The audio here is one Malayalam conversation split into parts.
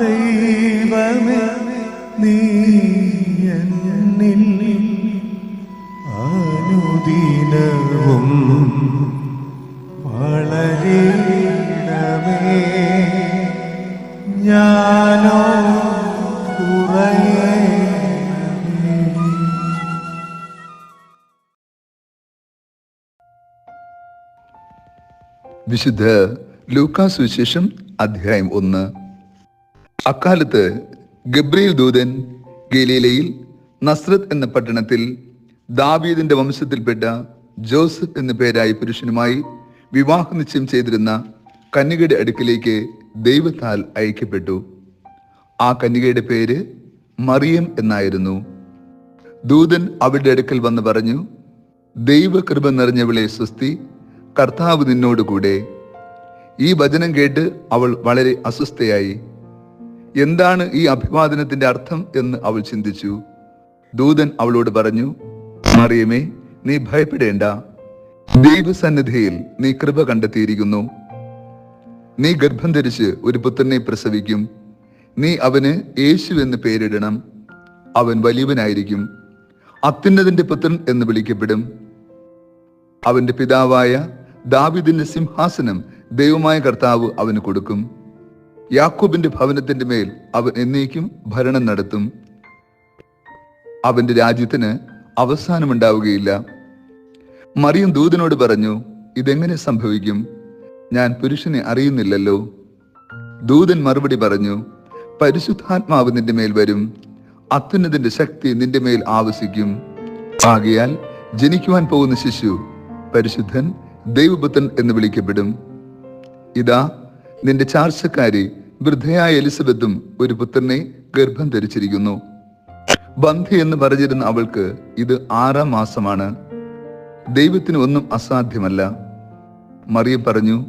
ദൈവമേ നീ എന്നിൽ വിശുദ്ധ ലൂക്കാസ് വിശേഷം അധ്യായം ഒന്ന്. അക്കാലത്ത് ഗബ്രിയേൽ ദൂതൻ ഗലീലയിൽ നസ്രത്ത് എന്ന പട്ടണത്തിൽ ദാവീദിന്റെ വംശത്തിൽപ്പെട്ട ജോസഫ് എന്ന പേരായ പുരുഷനുമായി വിവാഹ നിശ്ചയം ചെയ്തിരുന്ന കന്യകയുടെ അടുക്കിലേക്ക് ദൈവത്താൽ അയക്കപ്പെട്ടു. ആ കന്യകയുടെ പേര് മറിയം എന്നായിരുന്നു. ദൂതൻ അവളുടെ അടുക്കൽ വന്ന് പറഞ്ഞു ദൈവകൃപ നിറഞ്ഞവളെ സ്വസ്തി കർത്താവ് നിന്നോടുകൂടെ. ഈ വചനം കേട്ട് അവൾ വളരെ അസ്വസ്ഥയായി. എന്താണ് ഈ അഭിവാദനത്തിന്റെ അർത്ഥം എന്ന് അവൾ ചിന്തിച്ചു. ദൂതൻ അവളോട് പറഞ്ഞു മറിയമേ നീ ഭയപ്പെടേണ്ട. ദൈവസന്നിധിയിൽ നീ കൃപ കണ്ടെത്തിയിരിക്കുന്നു. നീ ഗർഭം ധരിച്ച് ഒരു പുത്രനെ പ്രസവിക്കും. നീ അവന് യേശു എന്ന് പേരിടണം. അവൻ വലിയവനായിരിക്കും. അത്യുന്നതിന്റെ പുത്രൻ എന്ന് വിളിക്കപ്പെടും. അവന്റെ പിതാവായ ദാവിദിന്റെ സിംഹാസനം ദൈവമായ കർത്താവ് അവന് കൊടുക്കും. യാക്കോബിന്റെ ഭവനത്തിന്റെ മേൽ അവൻ എന്നേക്കും ഭരണം നടത്തും. അവന്റെ രാജ്യത്തിന് അവസാനമുണ്ടാവുകയില്ല. മറിയം ദൂതനോട് പറഞ്ഞു ഇതെങ്ങനെ സംഭവിക്കും? ഞാൻ പുരുഷനെ അറിയുന്നില്ലല്ലോ. ദൂതൻ മറുപടി പറഞ്ഞു പരിശുദ്ധാത്മാവ് നിന്റെ മേൽ വരും. അത്യുന്നതിന്റെ ശക്തി നിന്റെ മേൽ ആവസിക്കും. ആകയാൽ ജനിക്കുവാൻ പോകുന്ന ശിശു പരിശുദ്ധൻ ദൈവപുത്രൻ എന്ന് വിളിക്കപ്പെടും. ഇതാ നിന്റെ ചാർച്ചക്കാരി വൃദ്ധയായ എലിസബത്തും ഒരു പുത്രനെ ഗർഭം ധരിച്ചിരിക്കുന്നു. ബന്ധി എന്ന് പറഞ്ഞിരുന്ന അവൾക്ക് ഇത് ആറാം മാസമാണ്. ദൈവത്തിന് ഒന്നും അസാധ്യമല്ല. മറിയം പറഞ്ഞു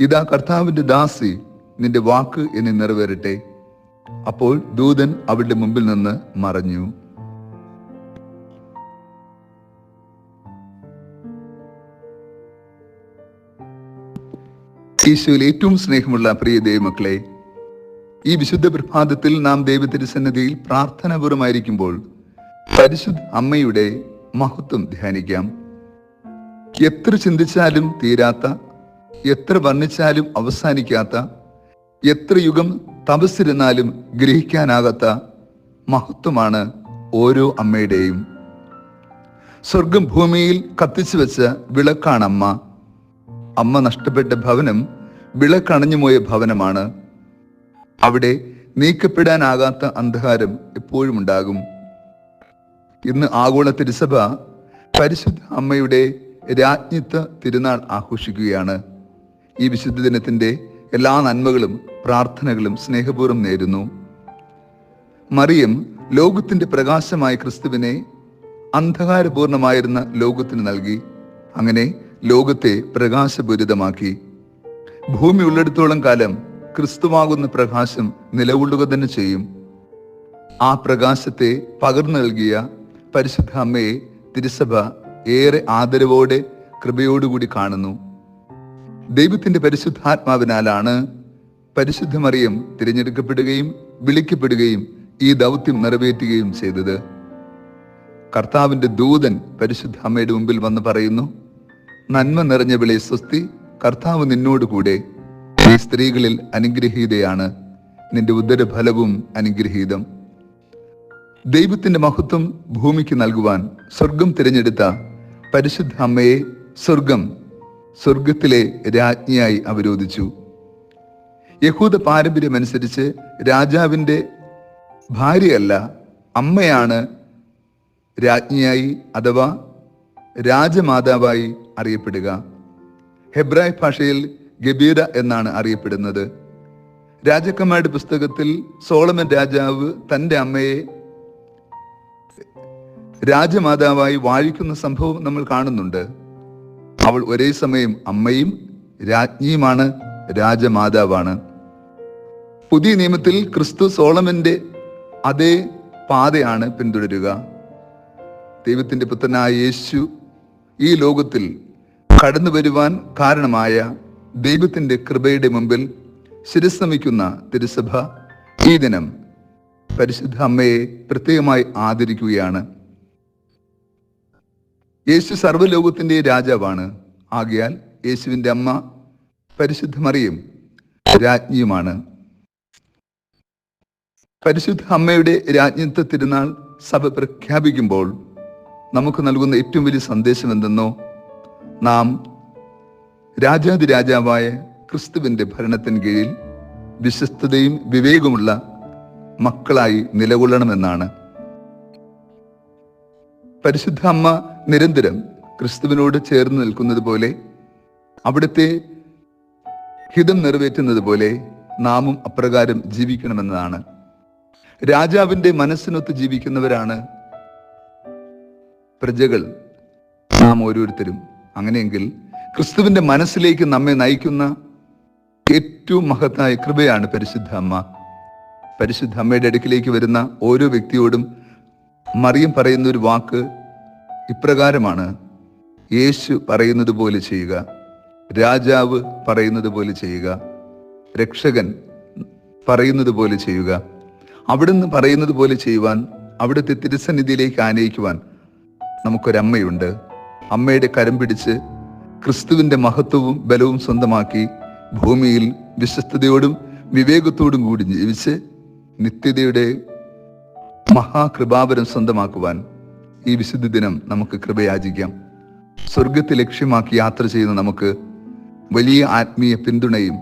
ഇതാ കർത്താവിന്റെ ദാസി നിന്റെ വാക്ക് എന്നെ നിറവേറട്ടെ. അപ്പോൾ ദൂതൻ അവളുടെ മുമ്പിൽ നിന്ന് മറഞ്ഞു. ഈശോയിൽ ഏറ്റവും സ്നേഹമുള്ള പ്രിയ ദൈവമക്കളെ ഈ വിശുദ്ധ പ്രഭാതത്തിൽ നാം ദൈവത്തിന്റെ സന്നിധിയിൽ പ്രാർത്ഥനാപൂർവമായിരിക്കുമ്പോൾ പരിശുദ്ധ അമ്മയുടെ മഹത്വം ധ്യാനിക്കാം. എത്ര ചിന്തിച്ചാലും തീരാത്ത എത്ര വർണിച്ചാലും അവസാനിക്കാത്ത എത്ര യുഗം തപസ്സിരുന്നാലും ഗ്രഹിക്കാനാകാത്ത മഹത്വമാണ് ഓരോ അമ്മയുടെയും. സ്വർഗം ഭൂമിയിൽ കത്തിച്ചു വെച്ച വിളക്കാണമ്മ അമ്മ നഷ്ടപ്പെട്ട ഭവനം വിളക്കണഞ്ഞുപോയ ഭവനമാണ്. അവിടെ നീക്കപ്പെടാനാകാത്ത അന്ധകാരം എപ്പോഴും ഉണ്ടാകും ഇന്ന് ആഗോള തിരുസഭ പരിശുദ്ധ അമ്മയുടെ രാജ്ഞിത്വ തിരുനാൾ ആഘോഷിക്കുകയാണ്. ഈ വിശുദ്ധ ദിനത്തിന്റെ എല്ലാ നന്മകളും പ്രാർത്ഥനകളും സ്നേഹപൂർവം നേരുന്നു. മറിയം ലോകത്തിന്റെ പ്രകാശമായ ക്രിസ്തുവിനെ അന്ധകാരപൂർണമായിരുന്ന ലോകത്തിന് നൽകി. അങ്ങനെ ലോകത്തെ പ്രകാശപൂരിതമാക്കി. ഭൂമി ഉള്ളിടത്തോളം കാലം ക്രിസ്തുവാകുന്ന പ്രകാശം നിലകൊള്ളുക തന്നെ ചെയ്യും. ആ പ്രകാശത്തെ പകർന്നു നൽകിയ പരിശുദ്ധ അമ്മയെ തിരുസഭ ഏറെ ആദരവോടെ കൃപയോടുകൂടി കാണുന്നു. ദൈവത്തിന്റെ പരിശുദ്ധാത്മാവിനാലാണ് പരിശുദ്ധ മറിയം തിരഞ്ഞെടുക്കപ്പെടുകയും വിളിക്കപ്പെടുകയും ഈ ദൗത്യം നിറവേറ്റുകയും ചെയ്തത്. കർത്താവിന്റെ ദൂതൻ പരിശുദ്ധ അമ്മയുടെ മുമ്പിൽ വന്ന് പറയുന്നു നന്മ നിറഞ്ഞ വിളി സ്വസ്തി കർത്താവ് നിന്നോട് കൂടെ നീ സ്ത്രീകളിൽ അനുഗ്രഹീതയാണ്. നിന്റെ ഉദരഫലവും അനുഗ്രഹീതം. ദൈവത്തിന്റെ മഹത്വം ഭൂമിക്ക് നൽകുവാൻ സ്വർഗം തിരഞ്ഞെടുത്ത പരിശുദ്ധ അമ്മയെ സ്വർഗം സ്വർഗത്തിലെ രാജ്ഞിയായി അവരോധിച്ചു. യഹൂദ പാരമ്പര്യമനുസരിച്ച് രാജാവിന്റെ ഭാര്യയല്ല അമ്മയാണ് രാജ്ഞിയായി അഥവാ രാജമാതാവായി അറിയപ്പെടുക. ഹെബ്രായ് ഭാഷയിൽ ഗബീര എന്നാണ് അറിയപ്പെടുന്നത്. രാജാക്കന്മാരുടെ പുസ്തകത്തിൽ സോളമൻ രാജാവ് തന്റെ അമ്മയെ രാജമാതാവായി വാഴിക്കുന്ന സംഭവം നമ്മൾ കാണുന്നുണ്ട്. അവൾ ഒരേ സമയം അമ്മയും രാജ്ഞിയുമാണ് രാജമാതാവാണ്. പുതിയ നിയമത്തിൽ ക്രിസ്തു സോളമന്റെ അതേ പാതയാണ് പിന്തുടരുക. ദൈവത്തിന്റെ പുത്രനായ യേശു ഈ ലോകത്തിൽ കടന്നു വരുവാൻ കാരണമായ ദൈവത്തിന്റെ കൃപയുടെ മുമ്പിൽ ശിരസ്നമിക്കുന്ന തിരുസഭ ഈ ദിനം പരിശുദ്ധ അമ്മയെ പ്രത്യേകമായി ആദരിക്കുകയാണ്. യേശു സർവലോകത്തിന്റെ രാജാവാണ്. ആകയാൽ യേശുവിന്റെ അമ്മ പരിശുദ്ധ മറിയും രാജ്ഞിയുമാണ്. പരിശുദ്ധ അമ്മയുടെ രാജ്ഞിത്വ തിരുനാൾ സഭ പ്രഖ്യാപിക്കുമ്പോൾ നമുക്ക് നൽകുന്ന ഏറ്റവും വലിയ സന്ദേശം എന്തെന്നോ നാം രാജാതി രാജാവായ ക്രിസ്തുവിന്റെ ഭരണത്തിന് കീഴിൽ വിശ്വസ്തതയും വിവേകമുള്ള മക്കളായി നിലകൊള്ളണമെന്നാണ്. പരിശുദ്ധ അമ്മ നിരന്തരം ക്രിസ്തുവിനോട് ചേർന്ന് നിൽക്കുന്നത് പോലെ അവിടുത്തെ ഹിതം നിറവേറ്റുന്നത് പോലെ നാമും അപ്രകാരം ജീവിക്കണമെന്നതാണ്. രാജാവിന്റെ മനസ്സിനൊത്ത് ജീവിക്കുന്നവരാണ് പ്രജകൾ. നാം ഓരോരുത്തരും. അങ്ങനെയെങ്കിൽ ക്രിസ്തുവിന്റെ മനസ്സിലേക്ക് നമ്മെ നയിക്കുന്ന ഏറ്റവും മഹത്തായ കൃപയാണ് പരിശുദ്ധ അമ്മ. പരിശുദ്ധ അമ്മയുടെ അടുക്കിലേക്ക് വരുന്ന ഓരോ വ്യക്തിയോടും മറിയം പറയുന്ന ഒരു വാക്ക് ഇപ്രകാരമാണ്. യേശു പറയുന്നത് പോലെ ചെയ്യുക. രാജാവ് പറയുന്നത് പോലെ ചെയ്യുക. രക്ഷകൻ പറയുന്നത് പോലെ ചെയ്യുക. അവിടുന്ന് പറയുന്നത് പോലെ ചെയ്യുവാൻ അവിടുത്തെ തിരുസന്നിധിയിലേക്ക് ആനയിക്കുവാൻ നമുക്കൊരമ്മയുണ്ട്. അമ്മയുടെ കരം പിടിച്ച് ക്രിസ്തുവിന്റെ മഹത്വവും ബലവും സ്വന്തമാക്കി ഭൂമിയിൽ വിശ്വസ്തയോടും വിവേകത്തോടും കൂടി ജീവിച്ച് നിത്യതയുടെ മഹാകൃപാപരം സ്വന്തമാക്കുവാൻ ഈ വിശുദ്ധ ദിനം നമുക്ക് കൃപയാചിക്കാം. സ്വർഗത്തെ ലക്ഷ്യമാക്കി യാത്ര ചെയ്യുന്ന നമുക്ക് വലിയ ആത്മീയ പിന്തുണയും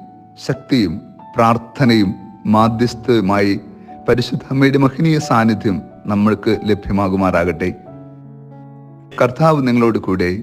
ശക്തിയും പ്രാർത്ഥനയും മാധ്യസ്ഥവുമായി പരിശുദ്ധ അമ്മയുടെ മഹനീയ സാന്നിധ്യം നമ്മൾക്ക് ലഭ്യമാകുമാറാകട്ടെ. കർത്താവ് നിങ്ങളോട് കൂടെ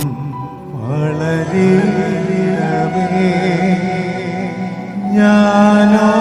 ഞാനോ